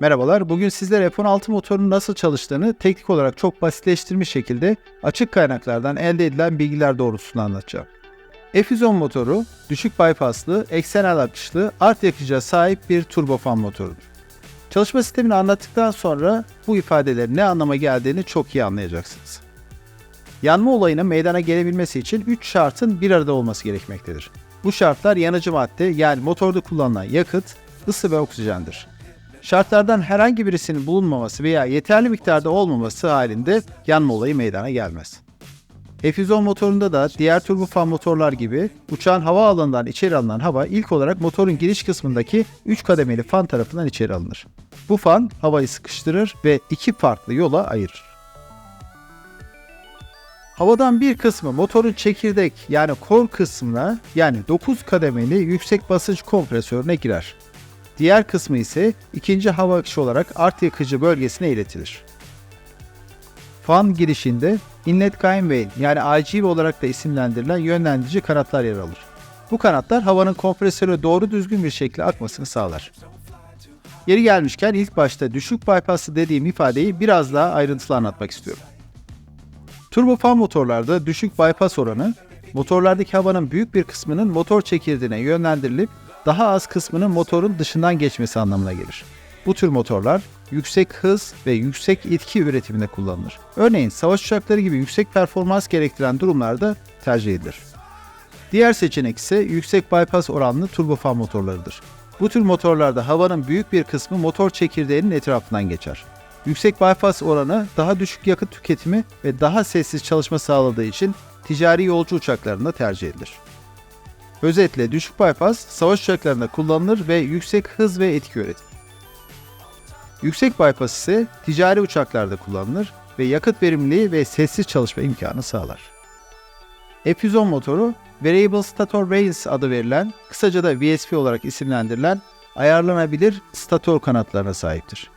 Merhabalar, bugün sizlere F-16 motorunun nasıl çalıştığını teknik olarak çok basitleştirilmiş şekilde açık kaynaklardan elde edilen bilgiler doğrultusunda anlatacağım. F-110 motoru düşük bypasslı, eksenel akışlı, art yakıcıya sahip bir turbofan motorudur. Çalışma sistemini anlattıktan sonra bu ifadelerin ne anlama geldiğini çok iyi anlayacaksınız. Yanma olayının meydana gelebilmesi için 3 şartın bir arada olması gerekmektedir. Bu şartlar yanıcı madde yani motorda kullanılan yakıt, ısı ve oksijendir. Şartlardan herhangi birisinin bulunmaması veya yeterli miktarda olmaması halinde yanma olayı meydana gelmez. F110 motorunda da diğer turbofan motorlar gibi uçağın hava alanından içeri alınan hava ilk olarak motorun giriş kısmındaki 3 kademeli fan tarafından içeri alınır. Bu fan havayı sıkıştırır ve iki farklı yola ayırır. Havadan bir kısmı motorun çekirdek yani kor kısmına yani 9 kademeli yüksek basınç kompresörüne girer. Diğer kısmı ise ikinci hava akışı olarak art yakıcı bölgesine iletilir. Fan girişinde inlet guide yani IGV olarak da isimlendirilen yönlendirici kanatlar yer alır. Bu kanatlar havanın kompresöre doğru düzgün bir şekilde akmasını sağlar. Yeri gelmişken ilk başta düşük bypasslı dediğim ifadeyi biraz daha ayrıntılı anlatmak istiyorum. Turbofan motorlarda düşük bypass oranı, motorlardaki havanın büyük bir kısmının motor çekirdeğine yönlendirilip daha az kısmının motorun dışından geçmesi anlamına gelir. Bu tür motorlar yüksek hız ve yüksek etki üretiminde kullanılır. Örneğin savaş uçakları gibi yüksek performans gerektiren durumlarda tercih edilir. Diğer seçenek ise yüksek bypass oranlı turbofan motorlarıdır. Bu tür motorlarda havanın büyük bir kısmı motor çekirdeğinin etrafından geçer. Yüksek bypass oranı daha düşük yakıt tüketimi ve daha sessiz çalışma sağladığı için ticari yolcu uçaklarında tercih edilir. Özetle düşük bypass savaş uçaklarında kullanılır ve yüksek hız ve etki üretir. Yüksek bypass ise ticari uçaklarda kullanılır ve yakıt verimliliği ve sessiz çalışma imkanı sağlar. F110 motoru Variable Stator Vanes adı verilen, kısaca da VSP olarak isimlendirilen ayarlanabilir stator kanatlarına sahiptir.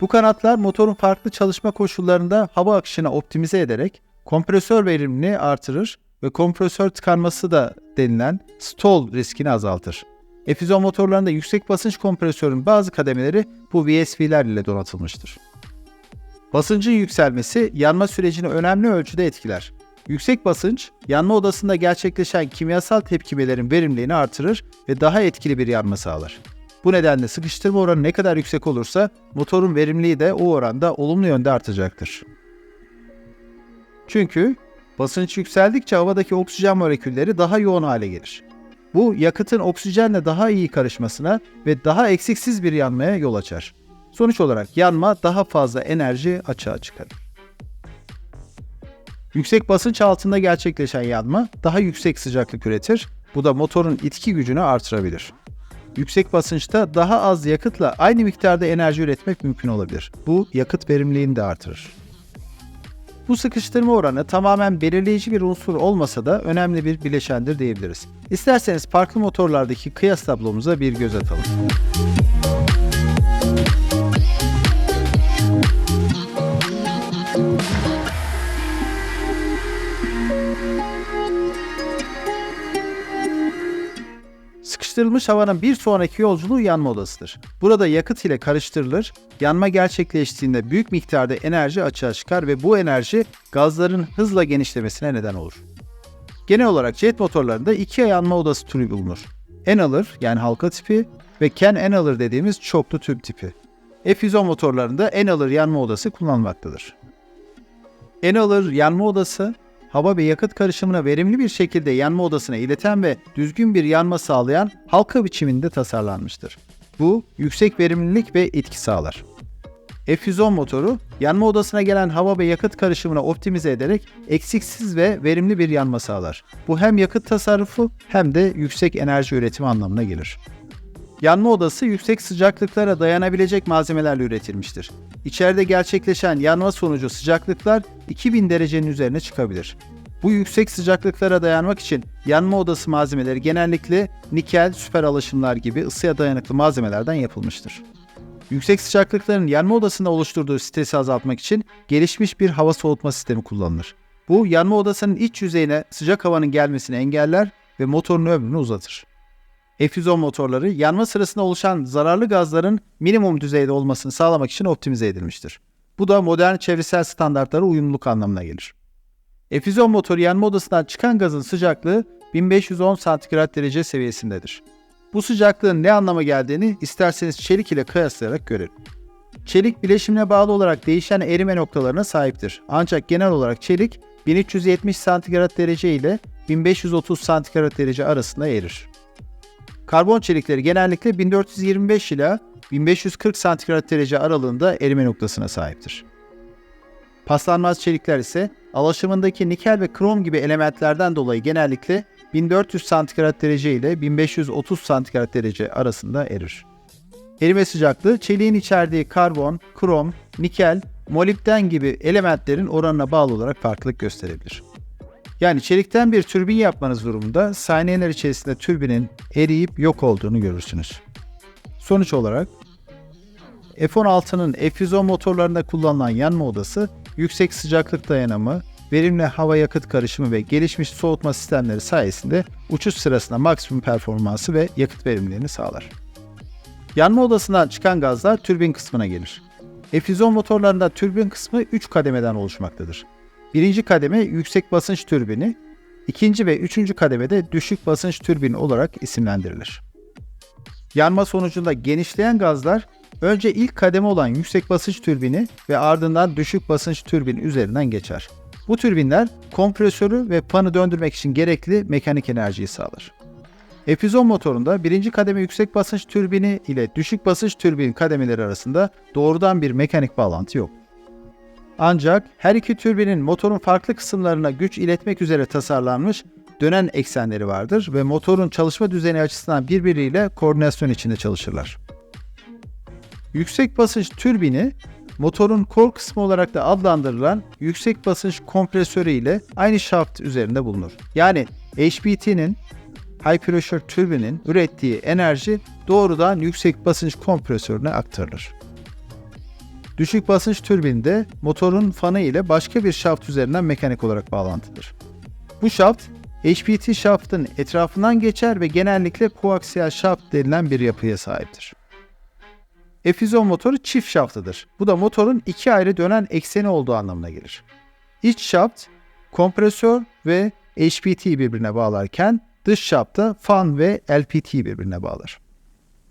Bu kanatlar motorun farklı çalışma koşullarında hava akışını optimize ederek kompresör verimliliğini artırır ve kompresör tıkanması da denilen stall riskini azaltır. F110 motorlarında yüksek basınç kompresörün bazı kademeleri bu VSP'ler ile donatılmıştır. Basıncın yükselmesi yanma sürecini önemli ölçüde etkiler. Yüksek basınç, yanma odasında gerçekleşen kimyasal tepkimelerin verimliliğini artırır ve daha etkili bir yanma sağlar. Bu nedenle sıkıştırma oranı ne kadar yüksek olursa motorun verimliliği de o oranda olumlu yönde artacaktır. Çünkü basınç yükseldikçe havadaki oksijen molekülleri daha yoğun hale gelir. Bu yakıtın oksijenle daha iyi karışmasına ve daha eksiksiz bir yanmaya yol açar. Sonuç olarak yanma daha fazla enerji açığa çıkarır. Yüksek basınç altında gerçekleşen yanma daha yüksek sıcaklık üretir. Bu da motorun itki gücünü artırabilir. Yüksek basınçta daha az yakıtla aynı miktarda enerji üretmek mümkün olabilir. Bu yakıt verimliliğini de artırır. Bu sıkıştırma oranı tamamen belirleyici bir unsur olmasa da önemli bir bileşendir diyebiliriz. İsterseniz farklı motorlardaki kıyas tablomuza bir göz atalım. Sıkıştırılmış havanın bir sonraki yolculuğu yanma odasıdır. Burada yakıt ile karıştırılır, yanma gerçekleştiğinde büyük miktarda enerji açığa çıkar ve bu enerji gazların hızla genişlemesine neden olur. Genel olarak jet motorlarında iki yanma odası türü bulunur. En yani halka tipi ve Ken en dediğimiz çoklu tüp tipi. F110 motorlarında en yanma odası kullanılmaktadır. En yanma odası hava ve yakıt karışımına verimli bir şekilde yanma odasına ileten ve düzgün bir yanma sağlayan halka biçiminde tasarlanmıştır. Bu yüksek verimlilik ve etki sağlar. F110 motoru yanma odasına gelen hava ve yakıt karışımını optimize ederek eksiksiz ve verimli bir yanma sağlar. Bu hem yakıt tasarrufu hem de yüksek enerji üretimi anlamına gelir. Yanma odası yüksek sıcaklıklara dayanabilecek malzemelerle üretilmiştir. İçeride gerçekleşen yanma sonucu sıcaklıklar 2000 derecenin üzerine çıkabilir. Bu yüksek sıcaklıklara dayanmak için yanma odası malzemeleri genellikle nikel, süper alaşımlar gibi ısıya dayanıklı malzemelerden yapılmıştır. Yüksek sıcaklıkların yanma odasında oluşturduğu stresi azaltmak için gelişmiş bir hava soğutma sistemi kullanılır. Bu yanma odasının iç yüzeyine sıcak havanın gelmesini engeller ve motorun ömrünü uzatır. F110 motorları yanma sırasında oluşan zararlı gazların minimum düzeyde olmasını sağlamak için optimize edilmiştir. Bu da modern çevresel standartlara uyumluluk anlamına gelir. F110 motoru yanma odasından çıkan gazın sıcaklığı 1510 santigrat derece seviyesindedir. Bu sıcaklığın ne anlama geldiğini isterseniz çelik ile kıyaslayarak görelim. Çelik bileşimine bağlı olarak değişen erime noktalarına sahiptir. Ancak genel olarak çelik 1370 santigrat derece ile 1530 santigrat derece arasında erir. Karbon çelikleri genellikle 1425 ila 1540 santigrat derece aralığında erime noktasına sahiptir. Paslanmaz çelikler ise alaşımındaki nikel ve krom gibi elementlerden dolayı genellikle 1400 santigrat derece ile 1530 santigrat derece arasında erir. Erime sıcaklığı çeliğin içerdiği karbon, krom, nikel, molibden gibi elementlerin oranına bağlı olarak farklılık gösterebilir. Yani çelikten bir türbin yapmanız durumunda saniyeler içerisinde türbinin eriyip yok olduğunu görürsünüz. Sonuç olarak F-16'nın F-110 motorlarında kullanılan yanma odası yüksek sıcaklık dayanımı, verimli hava yakıt karışımı ve gelişmiş soğutma sistemleri sayesinde uçuş sırasında maksimum performansı ve yakıt verimliliğini sağlar. Yanma odasından çıkan gazlar türbin kısmına gelir. F-110 motorlarında türbin kısmı 3 kademeden oluşmaktadır. Birinci kademe yüksek basınç türbini, ikinci ve üçüncü kademede düşük basınç türbini olarak isimlendirilir. Yanma sonucunda genişleyen gazlar önce ilk kademe olan yüksek basınç türbini ve ardından düşük basınç türbini üzerinden geçer. Bu türbinler kompresörü ve fanı döndürmek için gerekli mekanik enerjiyi sağlar. F110 motorunda birinci kademe yüksek basınç türbini ile düşük basınç türbin kademeleri arasında doğrudan bir mekanik bağlantı yok. Ancak her iki türbinin motorun farklı kısımlarına güç iletmek üzere tasarlanmış dönen eksenleri vardır ve motorun çalışma düzeni açısından birbiriyle koordinasyon içinde çalışırlar. Yüksek basınç türbini motorun kol kısmı olarak da adlandırılan yüksek basınç kompresörü ile aynı şaft üzerinde bulunur. Yani HPT'nin High Pressure türbinin ürettiği enerji doğrudan yüksek basınç kompresörüne aktarılır. Düşük basınç türbinde motorun fanı ile başka bir şaft üzerinden mekanik olarak bağlantılıdır. Bu şaft HPT şaftın etrafından geçer ve genellikle koaksiyel şaft denilen bir yapıya sahiptir. F110 motoru çift şaftıdır. Bu da motorun iki ayrı dönen ekseni olduğu anlamına gelir. İç şaft kompresör ve HPT birbirine bağlarken dış şafta fan ve LPT birbirine bağlar.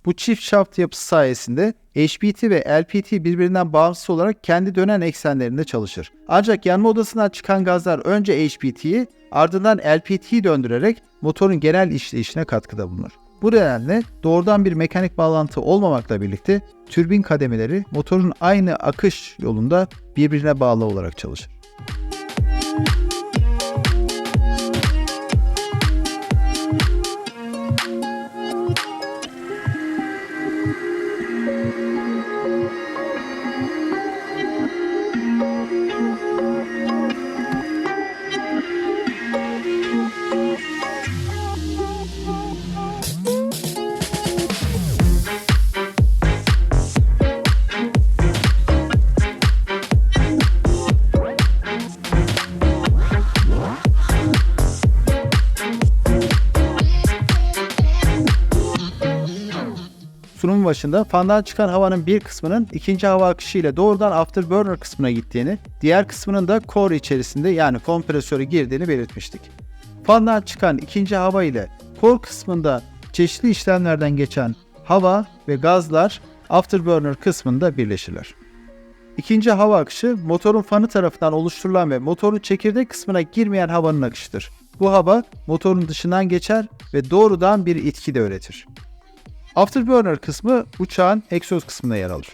Bu çift şaft yapısı sayesinde HPT ve LPT birbirinden bağımsız olarak kendi dönen eksenlerinde çalışır. Ancak yanma odasından çıkan gazlar önce HPT'yi ardından LPT'yi döndürerek motorun genel işleyişine katkıda bulunur. Bu nedenle doğrudan bir mekanik bağlantı olmamakla birlikte türbin kademeleri motorun aynı akış yolunda birbirine bağlı olarak çalışır. Sunum başında fandan çıkan havanın bir kısmının ikinci hava akışı ile doğrudan afterburner kısmına gittiğini, diğer kısmının da core içerisinde yani kompresöre girdiğini belirtmiştik. Fandan çıkan ikinci hava ile core kısmında çeşitli işlemlerden geçen hava ve gazlar afterburner kısmında birleşirler. İkinci hava akışı motorun fanı tarafından oluşturulan ve motorun çekirdek kısmına girmeyen havanın akışıdır. Bu hava motorun dışından geçer ve doğrudan bir itki de üretir. Afterburner kısmı uçağın egzoz kısmında yer alır.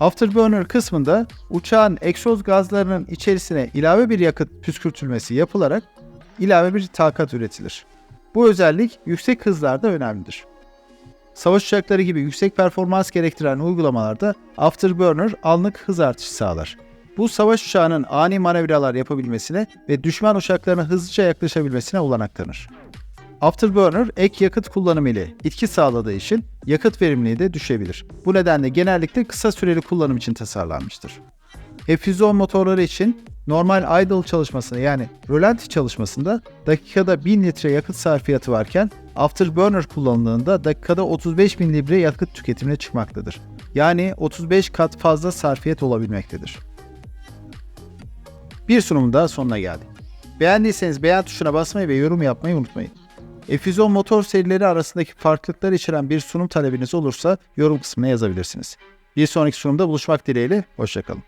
Afterburner kısmında uçağın egzoz gazlarının içerisine ilave bir yakıt püskürtülmesi yapılarak ilave bir takat üretilir. Bu özellik yüksek hızlarda önemlidir. Savaş uçakları gibi yüksek performans gerektiren uygulamalarda afterburner anlık hız artışı sağlar. Bu savaş uçağının ani manevralar yapabilmesine ve düşman uçaklarına hızlıca yaklaşabilmesine olanak tanır. Afterburner ek yakıt kullanımı ile itki sağladığı için yakıt verimliliği de düşebilir. Bu nedenle genellikle kısa süreli kullanım için tasarlanmıştır. F110 motorları için normal idle çalışmasında yani rölanti çalışmasında dakikada 1000 litre yakıt sarfiyatı varken Afterburner kullanıldığında dakikada 35 bin libre yakıt tüketimine çıkmaktadır. Yani 35 kat fazla sarfiyet olabilmektedir. Bir sunumun daha sonuna geldik. Beğendiyseniz beğen tuşuna basmayı ve yorum yapmayı unutmayın. F110 motor serileri arasındaki farklılıklar içeren bir sunum talebiniz olursa yorum kısmına yazabilirsiniz. Bir sonraki sunumda buluşmak dileğiyle, hoşçakalın.